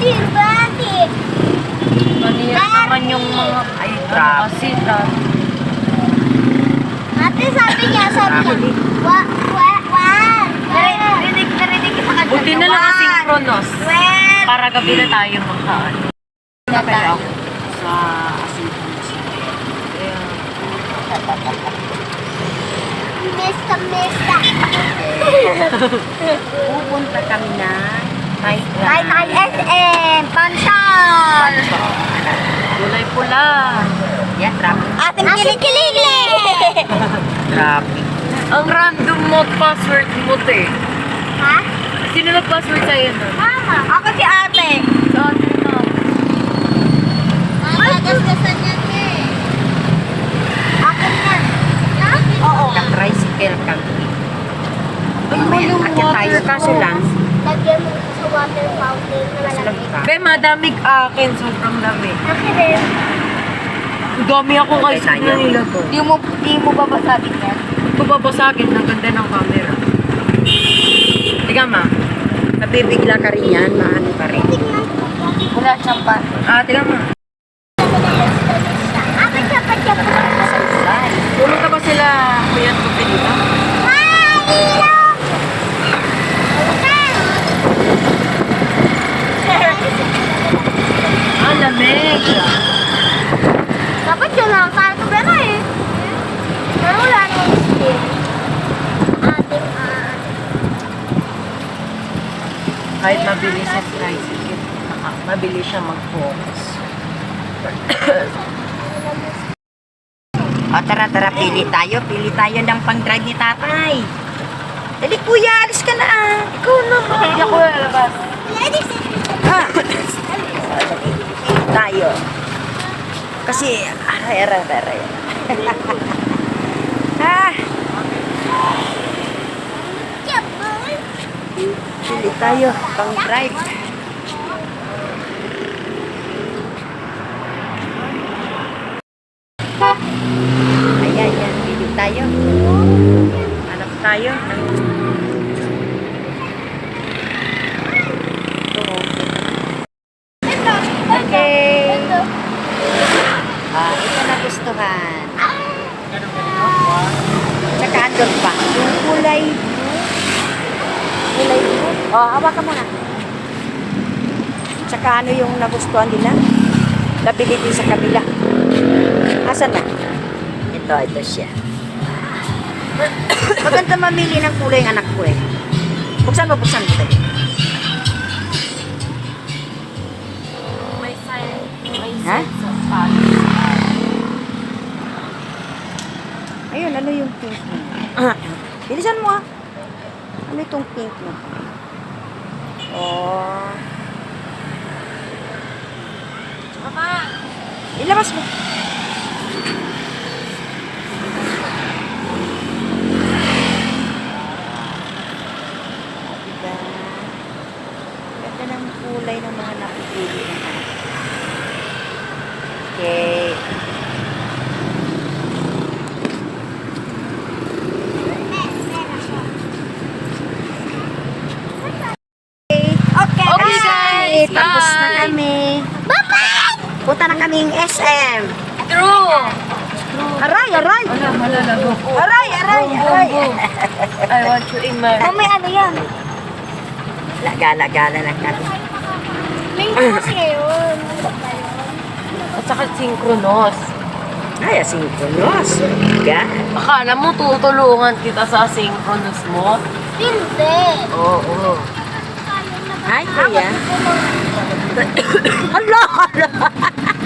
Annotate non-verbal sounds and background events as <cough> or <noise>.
Bati, bati. Kanina naman yung mga... Ay, kasi, grabe. Ate, sabi niya, sabi niya. Wa, wa, wa. Narinig, narinig kita ka Buti na lang asynchronous. Well, Para gabi na tayo magkaan. na tayo. Sa asynchronous. mista, mista. <laughs> Pupunta kami na night Ay, ay, SM, pansal. Kulay pula. Yan, traffic. Ating kilikilili. Traffic. Ang random mo password mo, te. Ha? Sino nag-password sa'yo nun? Mama. Ako si ate. Sa atin na. Mama, gasgasan yan eh. Akin yan. Ha? Oo. Ka-tricycle kami. Ay, May yung akit tayo. water Kaso lang, Lagyan mo sa water fountain na ka. Be, madamig akin. Sobrang dami. Akin rin. Dami ako kay na nila to. Di mo, di mo babasagin yan? Ito babasagin. Ang ganda ng camera. Tiga ma, nabibigla ka rin yan, maano ka rin. Wala siyang pa. Ah, tiga ma. Akin siya pa siya pa. Saysay. Pumunta ba sila kuya at dito? Ah, lamig. Dapat yun lang. Kaya ko pera eh. Pero wala nang skin. Ating ah. Kahit mabilis ang tricycle, mabilis siya mag-focus. O tara, tara, pili tayo. Pili tayo ng pang-drive ni tatay. Dali kuya, alis ka na ah. Ikaw naman. Hindi ako lalabas. Ladies and Ah. <coughs> Tayo. Kasi, aray, aray, aray. <laughs> ah, pili tayo. Pang-drive. Ayan, yan. Pili tayo. Hanap tayo. Ito. Okay. Ito. Ah, ito na gustuhan. Tsaka andun pa. Yung kulay. Kulay blue. Oh, hawakan mo na. Tsaka ano yung nagustuhan nila? Nabili din sa kabila. Asan na? Ito, ito siya. Maganda mamili ng kulay ng anak ko eh. Buksan mo, buksan mo. tayo. Ano yung pink mo? Ah, bilisan mo ah. Ano itong pink mo? Oh. Mama! Ilabas mo. Diba? Ganda ng kulay ng mga napipili ng anak. Okay. Okay, Okay, guys. Tapos na Bye. kami. Bye-bye! Punta na kaming SM. True! Aray, aray! Wala, malalago. Aray, aray, aray! I want you in my... Mami, ano yan? Lagala-gala lang kami. Linggo kasi ngayon. At saka synchronous. Ay, asynchronous. Ga? Akala mo tutulungan kita sa synchronous mo? Hindi. Oo. Ay, kuya. <coughs> Hala, hala. <laughs>